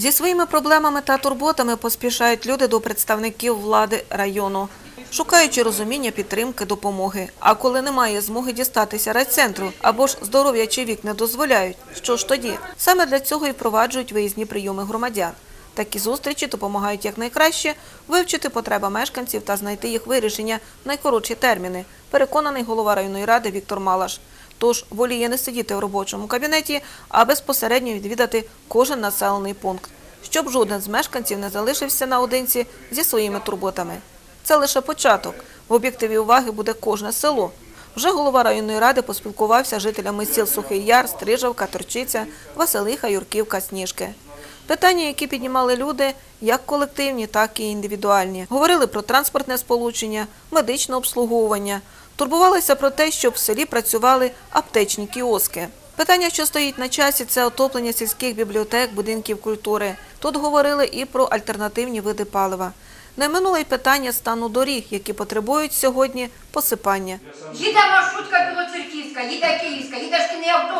Зі своїми проблемами та турботами поспішають люди до представників влади району, шукаючи розуміння, підтримки, допомоги. А коли немає змоги дістатися райцентру або ж здоров'я чи вік не дозволяють, що ж тоді? Саме для цього і впроваджують виїзні прийоми громадян. Такі зустрічі допомагають якнайкраще вивчити потреби мешканців та знайти їх вирішення в найкоротші терміни, переконаний голова районної ради Віктор Малаш. Тож воліє не сидіти в робочому кабінеті, а безпосередньо відвідати кожен населений пункт, щоб жоден з мешканців не залишився наодинці зі своїми турботами. Це лише початок. В об'єктиві уваги буде кожне село. Вже голова районної ради поспілкувався з жителями сіл Сухий Яр, Стрижавка, Торчиця, Василиха, Юрківка, Сніжки. Питання, які піднімали люди, як колективні, так і індивідуальні. Говорили про транспортне сполучення, медичне обслуговування. Турбувалися про те, щоб в селі працювали аптечні кіоски. Питання, що стоїть на часі, це отоплення сільських бібліотек, будинків культури. Тут говорили і про альтернативні види палива. Не минуло й питання стану доріг, які потребують сьогодні посипання. Їде маршрутка білоцерківська, їде київська, їде шкільний автобус.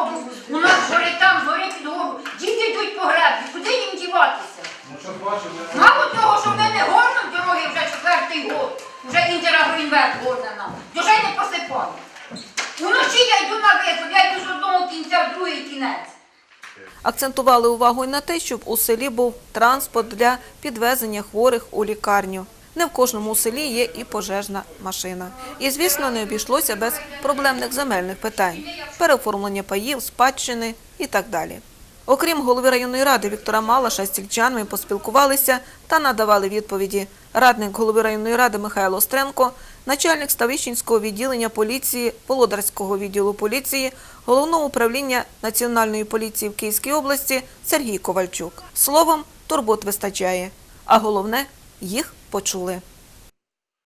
Горне. Вже не посипали. Уночі я йду на виход, я йду з одного кінця в другий кінець. Акцентували увагу й на те, щоб у селі був транспорт для підвезення хворих у лікарню. Не в кожному селі є і пожежна машина. І, звісно, не обійшлося без проблемних земельних питань – переоформлення паїв, спадщини і так далі. Окрім голови районної ради Віктора Малаша, з сільчанами поспілкувалися та надавали відповіді. Радник голови районної ради Михайло Остренко, начальник Ставищенського відділення поліції, Володарського відділу поліції, головного управління Національної поліції в Київській області Сергій Ковальчук. Словом, турбот вистачає. А головне – їх почули.